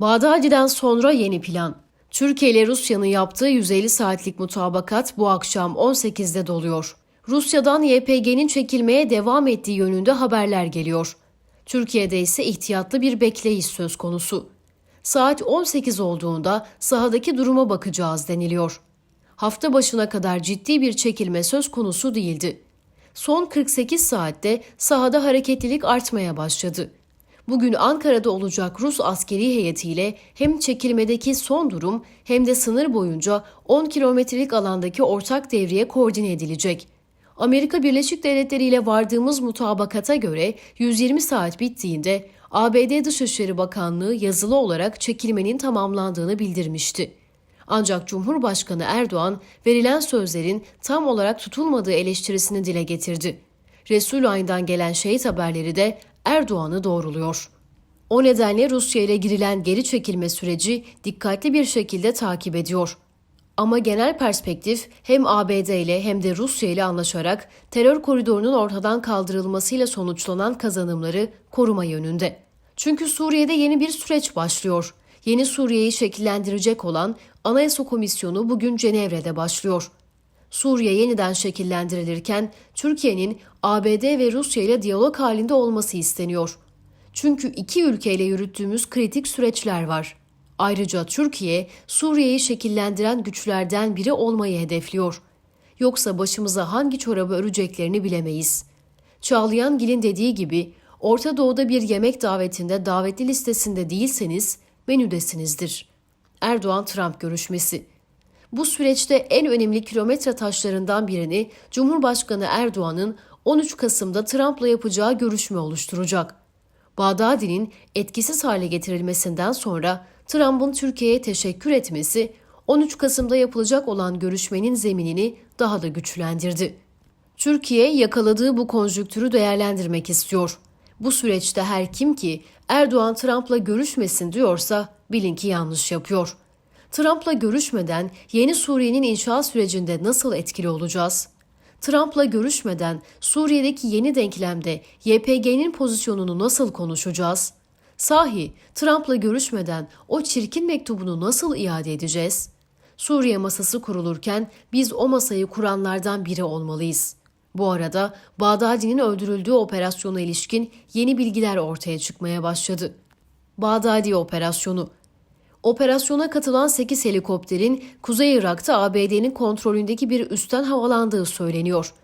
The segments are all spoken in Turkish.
Bağdadi'den sonra yeni plan. Türkiye ile Rusya'nın yaptığı 150 saatlik mutabakat bu akşam 18'de doluyor. Rusya'dan YPG'nin çekilmeye devam ettiği yönünde haberler geliyor. Türkiye'de ise ihtiyatlı bir bekleyiş söz konusu. Saat 18 olduğunda sahadaki duruma bakacağız deniliyor. Hafta başına kadar ciddi bir çekilme söz konusu değildi. Son 48 saatte sahada hareketlilik artmaya başladı. Bugün Ankara'da olacak Rus askeri heyetiyle hem çekilmedeki son durum hem de sınır boyunca 10 kilometrelik alandaki ortak devriye koordine edilecek. Amerika Birleşik Devletleri ile vardığımız mutabakata göre 120 saat bittiğinde ABD Dışişleri Bakanlığı yazılı olarak çekilmenin tamamlandığını bildirmişti. Ancak Cumhurbaşkanı Erdoğan verilen sözlerin tam olarak tutulmadığı eleştirisini dile getirdi. Resulayn'dan gelen şehit haberleri de Erdoğan'ı doğruluyor. O nedenle Rusya ile girilen geri çekilme süreci dikkatli bir şekilde takip ediyor. Ama genel perspektif hem ABD ile hem de Rusya ile anlaşarak terör koridorunun ortadan kaldırılmasıyla sonuçlanan kazanımları koruma yönünde. Çünkü Suriye'de yeni bir süreç başlıyor. Yeni Suriye'yi şekillendirecek olan Anayasa Komisyonu bugün Cenevre'de başlıyor. Suriye yeniden şekillendirilirken Türkiye'nin ABD ve Rusya ile diyalog halinde olması isteniyor. Çünkü iki ülkeyle yürüttüğümüz kritik süreçler var. Ayrıca Türkiye, Suriye'yi şekillendiren güçlerden biri olmayı hedefliyor. Yoksa başımıza hangi çorabı öreceklerini bilemeyiz. Çağlayan Gil'in dediği gibi, Orta Doğu'da bir yemek davetinde davetli listesinde değilseniz menüdesinizdir. Erdoğan-Trump görüşmesi bu süreçte en önemli kilometre taşlarından birini Cumhurbaşkanı Erdoğan'ın 13 Kasım'da Trump'la yapacağı görüşme oluşturacak. Bağdadi'nin etkisiz hale getirilmesinden sonra Trump'ın Türkiye'ye teşekkür etmesi 13 Kasım'da yapılacak olan görüşmenin zeminini daha da güçlendirdi. Türkiye yakaladığı bu konjüktürü değerlendirmek istiyor. Bu süreçte her kim ki Erdoğan Trump'la görüşmesin diyorsa bilin ki yanlış yapıyor. Trump'la görüşmeden yeni Suriye'nin inşa sürecinde nasıl etkili olacağız? Trump'la görüşmeden Suriye'deki yeni denklemde YPG'nin pozisyonunu nasıl konuşacağız? Sahi Trump'la görüşmeden o çirkin mektubunu nasıl iade edeceğiz? Suriye masası kurulurken biz o masayı kuranlardan biri olmalıyız. Bu arada Bağdadi'nin öldürüldüğü operasyona ilişkin yeni bilgiler ortaya çıkmaya başladı. Bağdadi operasyonu Operasyona katılan 8 helikopterin Kuzey Irak'ta ABD'nin kontrolündeki bir üstten havalandığı söyleniyor.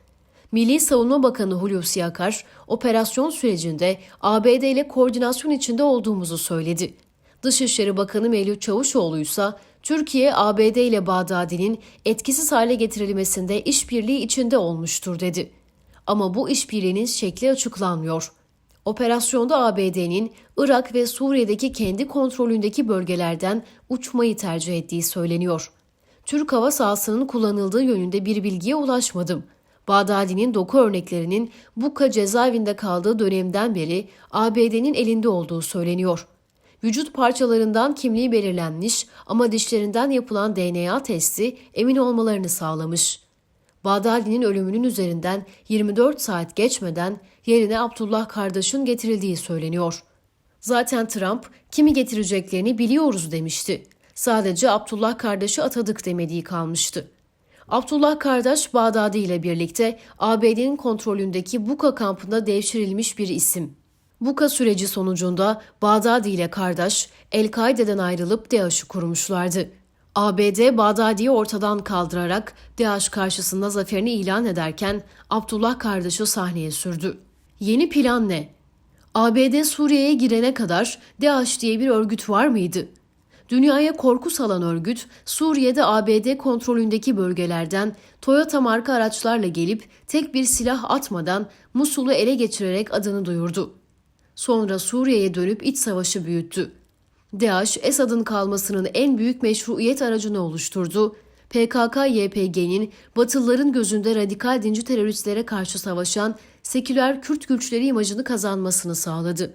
Milli Savunma Bakanı Hulusi Akar, operasyon sürecinde ABD ile koordinasyon içinde olduğumuzu söyledi. Dışişleri Bakanı Mevlüt Çavuşoğlu ise Türkiye, ABD ile Bağdadi'nin etkisiz hale getirilmesinde işbirliği içinde olmuştur dedi. Ama bu işbirliğinin şekli açıklanmıyor. Operasyonda ABD'nin Irak ve Suriye'deki kendi kontrolündeki bölgelerden uçmayı tercih ettiği söyleniyor. Türk hava sahasının kullanıldığı yönünde bir bilgiye ulaşmadım. Bağdadi'nin doku örneklerinin Buka cezaevinde kaldığı dönemden beri ABD'nin elinde olduğu söyleniyor. Vücut parçalarından kimliği belirlenmiş ama dişlerinden yapılan DNA testi emin olmalarını sağlamış. Bağdadi'nin ölümünün üzerinden 24 saat geçmeden yerine Abdullah kardeşin getirildiği söyleniyor. Zaten Trump kimi getireceklerini biliyoruz demişti. Sadece Abdullah kardeşi atadık demediği kalmıştı. Abdullah kardeş Bağdadi ile birlikte ABD'nin kontrolündeki Buka kampında devşirilmiş bir isim. Buka süreci sonucunda Bağdadi ile kardeş El-Kaide'den ayrılıp DAEŞ'i kurmuşlardı. ABD Bağdadi'yi ortadan kaldırarak DAEŞ karşısında zaferini ilan ederken Abdullah kardeşi sahneye sürdü. Yeni plan ne? ABD Suriye'ye girene kadar DAEŞ diye bir örgüt var mıydı? Dünyaya korku salan örgüt, Suriye'de ABD kontrolündeki bölgelerden Toyota marka araçlarla gelip tek bir silah atmadan Musul'u ele geçirerek adını duyurdu. Sonra Suriye'ye dönüp iç savaşı büyüttü. DAEŞ, Esad'ın kalmasının en büyük meşruiyet aracını oluşturdu. PKK-YPG'nin Batılıların gözünde radikal dinci teröristlere karşı savaşan seküler Kürt güçleri imajını kazanmasını sağladı.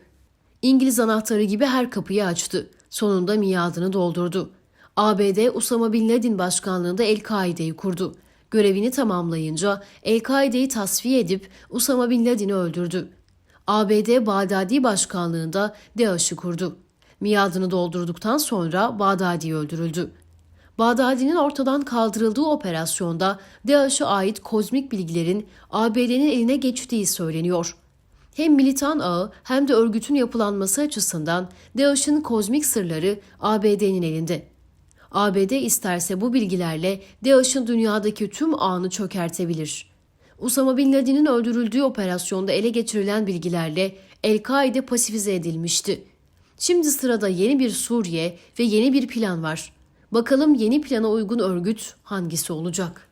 İngiliz anahtarı gibi her kapıyı açtı. Sonunda miadını doldurdu. ABD Usama Bin Laden başkanlığında El-Kaide'yi kurdu. Görevini tamamlayınca El-Kaide'yi tasfiye edip Usama Bin Laden'i öldürdü. ABD Bağdadi başkanlığında DAEŞ'i kurdu. Miadını doldurduktan sonra Bağdadi öldürüldü. Bağdadi'nin ortadan kaldırıldığı operasyonda DAEŞ'e ait kozmik bilgilerin ABD'nin eline geçtiği söyleniyor. Hem militan ağı hem de örgütün yapılanması açısından DAEŞ'in kozmik sırları ABD'nin elinde. ABD isterse bu bilgilerle DAEŞ'in dünyadaki tüm ağını çökertebilir. Usama Bin Laden'in öldürüldüğü operasyonda ele geçirilen bilgilerle El-Kaide pasifize edilmişti. Şimdi sırada yeni bir Suriye ve yeni bir plan var. Bakalım yeni plana uygun örgüt hangisi olacak?